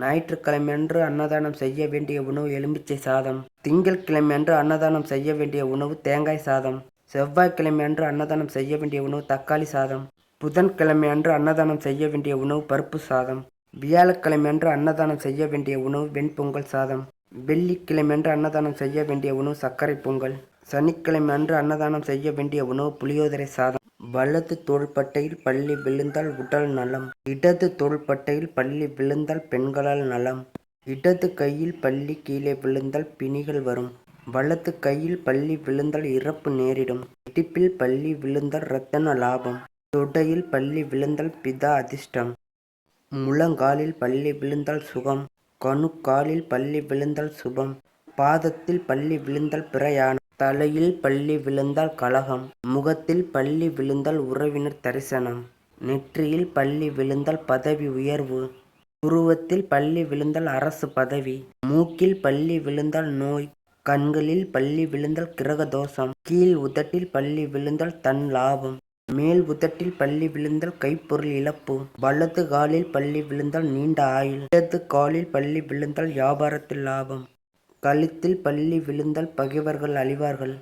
ஞாயிற்றுக்கிழமையன்று அன்னதானம் செய்ய வேண்டிய உணவு எலுமிச்சை சாதம் திங்கட்கிழமையன்று அன்னதானம் செய்ய வேண்டிய உணவு தேங்காய் சாதம் செவ்வாய்க்கிழமையன்று அன்னதானம் செய்ய வேண்டிய உணவு தக்காளி சாதம் புதன்கிழமையன்று அன்னதானம் செய்ய வேண்டிய உணவு பருப்பு சாதம் வியாழக்கிழமையன்று அன்னதானம் செய்ய வேண்டிய உணவு வெண்பொங்கல் சாதம் வெள்ளிக்கிழமையன்று அன்னதானம் செய்ய வேண்டிய உணவு சர்க்கரை பொங்கல் சனிக்கிழமை அன்று அன்னதானம் செய்ய வேண்டிய உணவு புளியோதரை சாதம். வலது தோள்பட்டையில் பள்ளி விழுந்தால் உடல் நலம். இடது தோள்பட்டையில் பள்ளி விழுந்தால் பெண்களால் நலம். இடது கையில் பள்ளி கீழே விழுந்தால் பிணிகள் வரும். வலது கையில் பள்ளி விழுந்தால் இறப்பு நேரிடும். இடுப்பில் பள்ளி விழுந்தால் ரத்தன லாபம். தொடையில் பள்ளி விழுந்தால் பிதா அதிர்ஷ்டம். முழங்காலில் பள்ளி விழுந்தால் சுகம். கணுக்காலில் பள்ளி விழுந்தால் சுபம். பாதத்தில் பள்ளி விழுந்தால் பிரயாணம். தலையில் பள்ளி விழுந்தால் கலகம் முகத்தில் பள்ளி விழுந்தால் உறவினர் தரிசனம் நெற்றியில் பள்ளி விழுந்தால் பதவி உயர்வு உருவத்தில் பள்ளி விழுந்தால் அரசு பதவி மூக்கில் பள்ளி விழுந்தால் நோய் கண்களில் பள்ளி விழுந்தால் கிரக தோஷம் கீழ் உதட்டில் பள்ளி விழுந்தால் தன் லாபம் மேல் உதட்டில் பள்ளி விழுந்தால் கைப்பொருள் இழப்பு வலது காலில் பள்ளி விழுந்தால் நீண்ட ஆயுள் இடது காலில் பள்ளி விழுந்தால் வியாபாரத்தில் லாபம் கழுத்தில் பள்ளி விழுந்தால் பகைவர்கள் அழிவார்கள்.